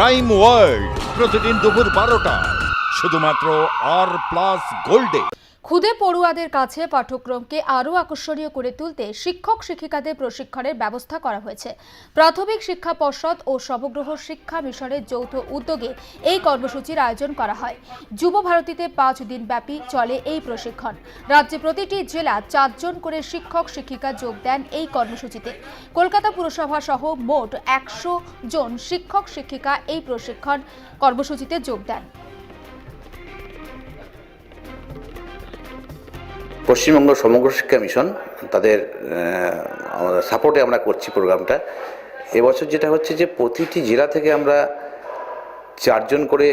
Crime world প্রতিদিন দুপুর বারোটা শুধুমাত্র আর প্লাস গোল্ডে খুদে পড়ুয়াদের কাছে পাঠ্যক্রমকে আরও আকর্ষণীয় করে তুলতে শিক্ষক শিক্ষিকাদের প্রশিক্ষণের ব্যবস্থা করা হয়েছে। প্রাথমিক শিক্ষা পর্ষদ ও সমগ্রহ শিক্ষা মিশনের যৌথ উদ্যোগে এই কর্মসূচির আয়োজন করা হয়। যুব ভারতীতে পাঁচ দিন ব্যাপী চলে এই প্রশিক্ষণ। রাজ্যে প্রতিটি জেলা চারজন করে শিক্ষক শিক্ষিকা যোগ দেন এই কর্মসূচিতে। কলকাতা পুরসভা সহ মোট একশো জন শিক্ষক শিক্ষিকা এই প্রশিক্ষণ কর্মসূচিতে যোগ দেন। পশ্চিমবঙ্গ সমগ্র শিক্ষা মিশন তাদের সাপোর্টে আমরা করছি প্রোগ্রামটা। এবছর যেটা হচ্ছে যে প্রতিটি জেলা থেকে আমরা চারজন করে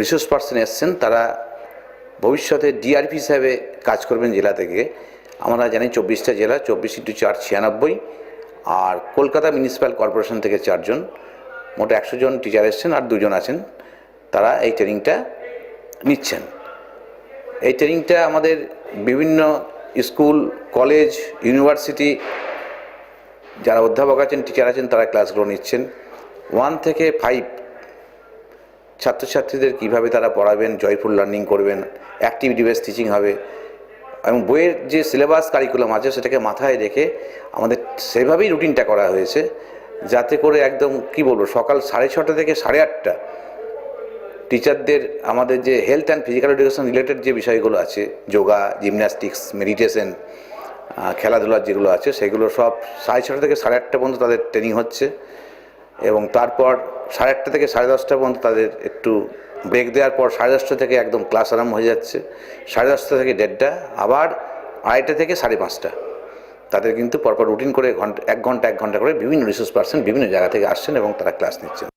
রিসোর্স পার্সন এসছেন, তারা ভবিষ্যতে ডিআরপি হিসাবে কাজ করবেন জেলা থেকে। আমরা জানি চব্বিশটা জেলা, চব্বিশ ইন্টু চার ছিয়ানব্বই। আর কলকাতা মিউনিসিপ্যাল কর্পোরেশন থেকে চারজন, মোট একশো জন টিচার এসছেন আর দুজন আছেন। তারা এই ট্রেনিংটা নিচ্ছেন। এই ট্রেনিংটা আমাদের বিভিন্ন স্কুল কলেজ ইউনিভার্সিটি যারা অধ্যাপক আছেন টিচার আছেন, তারা ক্লাসগুলো নিচ্ছেন। ওয়ান থেকে ফাইভ ছাত্রছাত্রীদের কীভাবে তারা পড়াবেন জয়ফুল লার্নিং করবেন অ্যাক্টিভিটি বেস টিচিং হবে, এবং বইয়ের যে সিলেবাস কারিকুলাম আছে, সেটাকে মাথায় রেখে আমাদের সেভাবেই রুটিনটা করা হয়েছে, যাতে করে একদম, কি বলব, সকাল সাড়ে ছটা থেকে সাড়ে আটটা টিচারদের আমাদের যে health and physical education related যে বিষয়গুলো আছে যোগা জিমন্যাস্টিক্স মেডিটেশন খেলাধুলার যেগুলো আছে, সেগুলো সব সাড়ে ছটা থেকে সাড়ে আটটা পর্যন্ত তাদের ট্রেনিং হচ্ছে। এবং তারপর সাড়ে আটটা থেকে সাড়ে দশটা পর্যন্ত তাদের একটু ব্রেক দেওয়ার পর সাড়ে দশটা থেকে একদম ক্লাস আরম্ভ হয়ে যাচ্ছে। সাড়ে দশটা থেকে দেড়টা, আবার আড়াইটা থেকে সাড়ে পাঁচটা। তাদের কিন্তু পরপর রুটিন করে ঘণ্টা, এক ঘণ্টা এক ঘণ্টা করে বিভিন্ন রিসোর্স পার্সন বিভিন্ন জায়গা থেকে আসছেন এবং তারা ক্লাস নিচ্ছেন।